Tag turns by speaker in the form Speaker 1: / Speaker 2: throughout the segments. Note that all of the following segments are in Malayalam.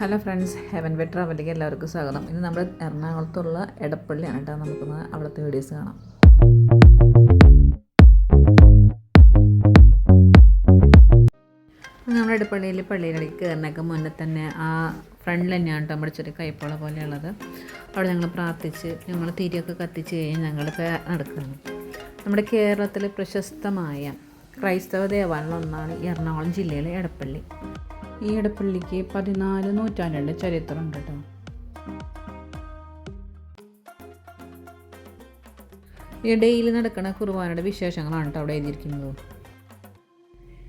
Speaker 1: ഹലോ ഫ്രണ്ട്സ് ഹെവൻ വേ ട്രാവലിലേക്ക് എല്ലാവർക്കും സ്വാഗതം. ഇന്ന് നമ്മൾ എറണാകുളത്തുള്ള എടപ്പള്ളിയാണ് കേട്ടോ. നമുക്കൊന്ന് അവിടുത്തെ വീഡിയോസ് കാണാം. നമ്മുടെ ഇടപ്പള്ളിയിൽ പള്ളിയിലേക്ക് കയറിനൊക്കെ മുന്നേ തന്നെ ആ ഫ്രണ്ടിൽ തന്നെയാണ് കേട്ടോ നമ്മുടെ ചെറിയ കൈപ്പോള പോലെയുള്ളത്. അവിടെ ഞങ്ങൾ പ്രാർത്ഥിച്ച് ഞങ്ങൾ തിരിയൊക്കെ കത്തിച്ച് കഴിഞ്ഞ് ഞങ്ങളിപ്പോൾ നടക്കുകയാണ് നമ്മുടെ കേരളത്തിലെ പ്രശസ്തമായ ക്രൈസ്തവ ദേവാലയം ഒന്നാണ് എറണാകുളം ജില്ലയിലെ എടപ്പള്ളി. ഈ ഇടപ്പള്ളിക്ക് പതിനാല് നൂറ്റാണ്ടിന്റെ ചരിത്രമുണ്ട് കേട്ടോ. ഈ ഡെയിലി നടക്കുന്ന കുർബാനയുടെ വിശേഷങ്ങളാണ് കേട്ടോ അവിടെ എഴുതിയിരിക്കുന്നത്.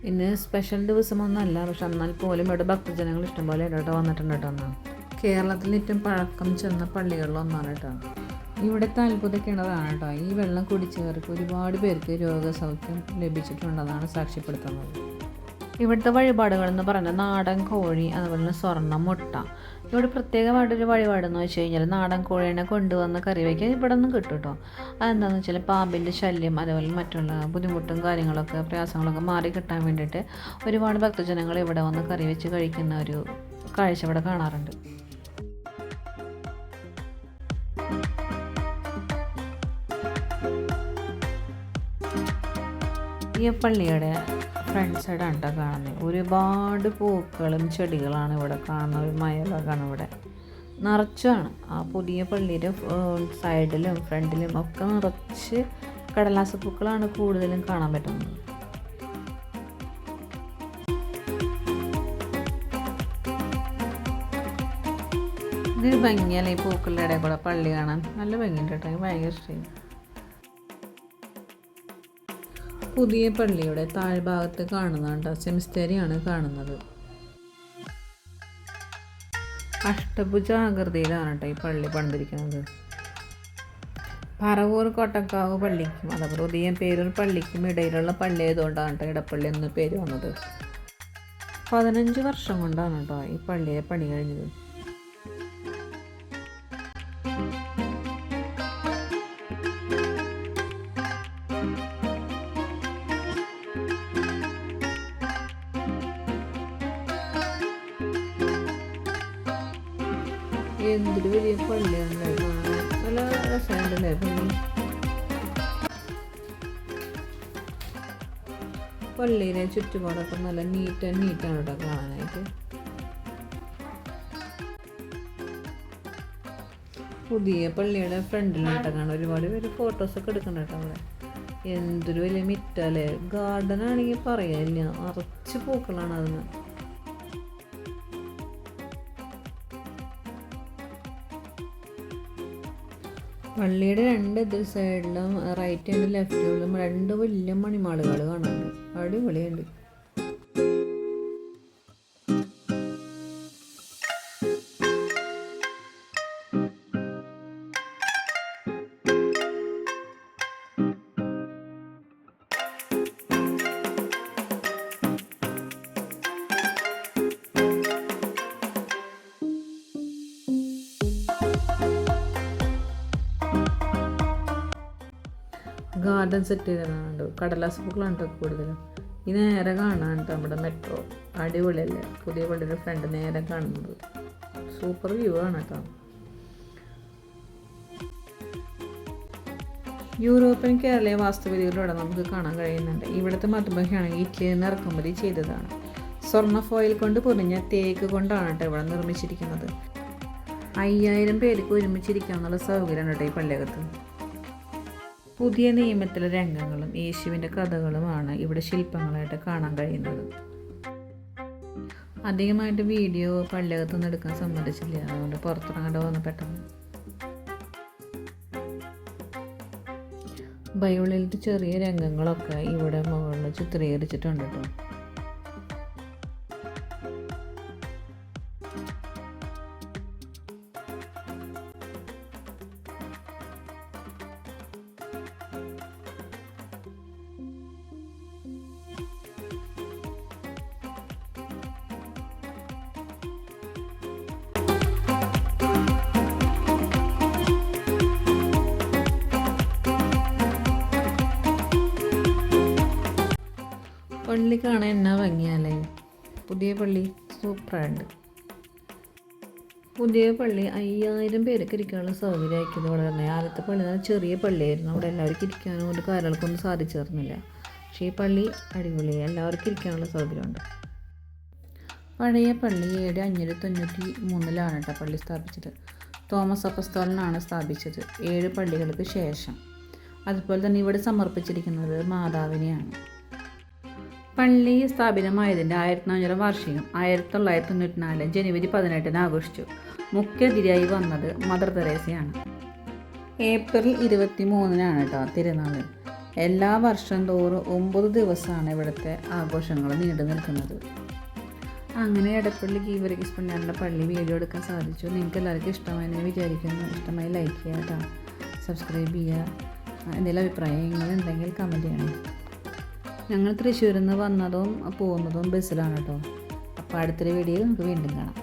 Speaker 1: ഇന്ന് സ്പെഷ്യൽ ദിവസമൊന്നുമല്ല പക്ഷെ എന്നാൽ പോലും ഇവിടെ ഭക്തജനങ്ങൾ ഇഷ്ടംപോലെ ഇടോട്ട് വന്നിട്ടുണ്ട് കേട്ടോ എന്നാൽ കേരളത്തിൽ ഏറ്റവും പഴക്കം ചെന്ന പള്ളികളിലൊന്നാണ് കേട്ടോ. ഇവിടുത്തെ അത്ഭുത കിണറാണ് കേട്ടോ. ഈ വെള്ളം കുടിച്ചവർക്ക് ഒരുപാട് പേർക്ക് രോഗസൗഖ്യം ലഭിച്ചിട്ടുണ്ടെന്നാണ് സാക്ഷ്യപ്പെടുത്തുന്നത്. ഇവിടുത്തെ വഴിപാടുകൾ എന്ന് പറഞ്ഞാൽ നാടൻ കോഴി അതുപോലെ സ്വർണ മുട്ട. ഇവിടെ പ്രത്യേകമായിട്ടൊരു വഴിപാടെന്ന് വെച്ച് കഴിഞ്ഞാൽ നാടൻ കോഴീനെ കൊണ്ടുവന്ന് കറി വയ്ക്കാൻ ഇവിടെ നിന്ന് കിട്ടും കേട്ടോ അതെന്താണെന്ന് വെച്ചാൽ പാമ്പിന്റെ ശല്യം അതുപോലെ മറ്റുള്ള ബുദ്ധിമുട്ടും കാര്യങ്ങളൊക്കെ പ്രയാസങ്ങളൊക്കെ മാറി കിട്ടാൻ വേണ്ടിയിട്ട് ഒരുപാട് ഭക്തജനങ്ങൾ ഇവിടെ വന്ന് കറി വെച്ച് കഴിക്കുന്ന ഒരു കാഴ്ച ഇവിടെ കാണാറുണ്ട്. ഈ പള്ളിയുടെ ഫ്രണ്ട് സൈഡാണ് കേട്ടോ കാണുന്നത്. ഒരുപാട് പൂക്കളും ചെടികളാണ് ഇവിടെ കാണുന്ന ഒരു മയലൊക്കെയാണ് ഇവിടെ. നിറച്ചാണ്. ആ പുതിയ പള്ളിയുടെ സൈഡിലും ഫ്രണ്ടിലും ഒക്കെ നിറച്ച് കടലാസ പൂക്കളാണ് കൂടുതലും കാണാൻ പറ്റുന്നത്. ഇതൊരു ഭംഗിയാണ് ഈ പൂക്കളുടെ ഇടയിൽ കൂടെ പള്ളി കാണാൻ? നല്ല ഭംഗിയുണ്ട് കേട്ടോ. ഭയങ്കര ഇഷ്ടമായി പുതിയ പള്ളിയുടെ താഴ്ഭാഗത്ത് കാണുന്നുണ്ട് സെമിസ്റ്റേരിയാണ് കാണുന്നത്. അഷ്ടഭുജ ആകൃതിയിലാണ് കേട്ടോ ഈ പള്ളി പണിതിരിക്കുന്നത്. പറവൂർ കൊട്ടക്കാവ് പള്ളിക്കും അതേപോലെ പുതിയ പേരൂർ പള്ളിക്കും ഇടയിലുള്ള പള്ളി ആയതുകൊണ്ടാണ് കേട്ടോ ഇടപ്പള്ളി എന്ന് പേര് വന്നത്. പതിനഞ്ച് വർഷം കൊണ്ടാണ് കേട്ടോ ഈ പള്ളിയെ പണി കഴിഞ്ഞത്. എന്തൊരു വലിയ പള്ളിയാണ് നല്ല രസമുണ്ടല്ലേ പള്ളി? പള്ളിയിലെ ചുറ്റുപാടൊക്കെ നല്ല നീറ്റ് ആൻഡ് നീറ്റാണ് കേട്ടോ കാണാനായിട്ട്. പുതിയ പള്ളിയുടെ ഫ്രണ്ടിലായിട്ട് കാണാൻ ഒരുപാട് പേര് ഫോട്ടോസൊക്കെ എടുക്കണ്ട കേട്ടോ അവിടെ. എന്തൊരു വലിയ മിറ്റല്ലേ ഗാർഡൻ ആണെങ്കിൽ പറയാനില്ല. നിറച്ച് പൂക്കളാണ് അതിന്. പള്ളിയുടെ രണ്ട് എതിർ സൈഡിലും റൈറ്റ് ആൻഡ് ലെഫ്റ്റിലും രണ്ട് വലിയ മണിമാളുകൾ കാണാറുണ്ട് അടിപൊളിയുണ്ട്. ഗാർഡൻ സെറ്റ് ചെയ്തതാണ് കടലാസ് പൂക്കളാണ് കേട്ടോ കൂടുതലും. ഈ നേരെ കാണാൻ നമ്മുടെ മെട്രോ അടിപൊളിയല്ലേ? പുതിയ പള്ളിയുടെ ഫ്രണ്ട് നേരെ കാണുന്നത്. സൂപ്പർ വ്യൂ ആണ് കേട്ടോ. യൂറോപ്യൻ കേരളീയ വാസ്തുവിദ്യകളിലൂടെ നമുക്ക് കാണാൻ കഴിയുന്നുണ്ട്. ഇവിടുത്തെ മധുബഹിയാണെങ്കിൽ ഇറ്റലിയിൽ ഇറക്കുമതി ചെയ്തതാണ്. സ്വർണ ഫോയിൽ കൊണ്ട് പൊതിഞ്ഞ തേക്ക് കൊണ്ടാണ് കേട്ടോ ഇവിടെ നിർമ്മിച്ചിരിക്കുന്നത്. അയ്യായിരം പേർക്ക് ഒരുമിച്ചിരിക്കാനുള്ള സൗകര്യം കേട്ടോ ഈ പള്ളിയകത്ത്. പുതിയ നിയമത്തിലെ രംഗങ്ങളും യേശുവിന്റെ കഥകളുമാണ് ഇവിടെ ശില്പങ്ങളായിട്ട് കാണാൻ കഴിയുന്നത്. അധികമായിട്ട് വീഡിയോ പള്ളിയകത്തു നിന്ന് എടുക്കാൻ സമ്മതിച്ചില്ല. അതുകൊണ്ട് പുറത്തിറങ്ങാണ്ട് വന്ന് പെട്ടെന്ന്. ബൈബിളിലത്തെ ചെറിയ രംഗങ്ങളൊക്കെ ഇവിടെ മുകളിൽ ചിത്രീകരിച്ചിട്ടുണ്ട് കേട്ടോ. പള്ളി കാണാൻ എന്നാ ഭംഗിയാലേ പുതിയ പള്ളി സൂപ്പറായിട്ട് പുതിയ പള്ളി അയ്യായിരം പേർക്ക് ഇരിക്കാനുള്ള സൗകര്യം ആക്കിയത് വളരെ തന്നെ ആദ്യത്തെ പള്ളി പറഞ്ഞാൽ ചെറിയ പള്ളിയായിരുന്നു. അവിടെ എല്ലാവർക്കും ഇരിക്കാനും ഒരു കാര്യങ്ങൾക്കൊന്നും സാധിച്ചു തരുന്നില്ല. പക്ഷേ ഈ പള്ളി അടിപൊളി. എല്ലാവർക്കും ഇരിക്കാനുള്ള സൗകര്യമുണ്ട്. പഴയ പള്ളി ഏഴ് അഞ്ഞൂറ്റി തൊണ്ണൂറ്റി മൂന്നിലാണ് കേട്ടോ പള്ളി സ്ഥാപിച്ചത്. തോമസ് അപ്പസ്തോലനാണ് സ്ഥാപിച്ചത് ഏഴ് പള്ളികൾക്ക് ശേഷം. അതുപോലെ തന്നെ ഇവിടെ സമർപ്പിച്ചിരിക്കുന്നത് മാതാവിനെയാണ്. പള്ളി സ്ഥാപിതമായതിന്റെ ആയിരത്തി നാനൂറ് വാർഷികം ആയിരത്തി തൊള്ളായിരത്തി തൊണ്ണൂറ്റി നാല് ജനുവരി പതിനെട്ടിന് ആഘോഷിച്ചു. മുഖ്യതിരിയായി വന്നത് മദർ തെരേസയാണ്. ഏപ്രിൽ ഇരുപത്തി മൂന്നിനാണ് കേട്ടോ തിരുനാൾ എല്ലാ വർഷം തോറും ഒമ്പത് ദിവസമാണ് ഇവിടുത്തെ ആഘോഷങ്ങൾ നീണ്ടു നിൽക്കുന്നത്. അങ്ങനെ എടപ്പള്ളി കീവരകിസ് പണ്ടാറിന്റെ പള്ളി വീഡിയോ എടുക്കാൻ സാധിച്ചു. നിങ്ങൾക്ക് എല്ലാവർക്കും ഇഷ്ടമായെന്ന് വിചാരിക്കുന്നു. ഇഷ്ടമായി ലൈക്ക് ചെയ്യുക സബ്സ്ക്രൈബ് ചെയ്യുക. എന്തെങ്കിലും അഭിപ്രായങ്ങൾ ഉണ്ടെങ്കിൽ കമന്റ് ചെയ്യണം. ഞങ്ങൾ തൃശ്ശൂരിൽ നിന്ന് വന്നതും പോകുന്നതും ബസ്സിലാണ് കേട്ടോ. അപ്പോൾ അടുത്തൊരു വീഡിയോയിൽ നമുക്ക് വീണ്ടും കാണാം.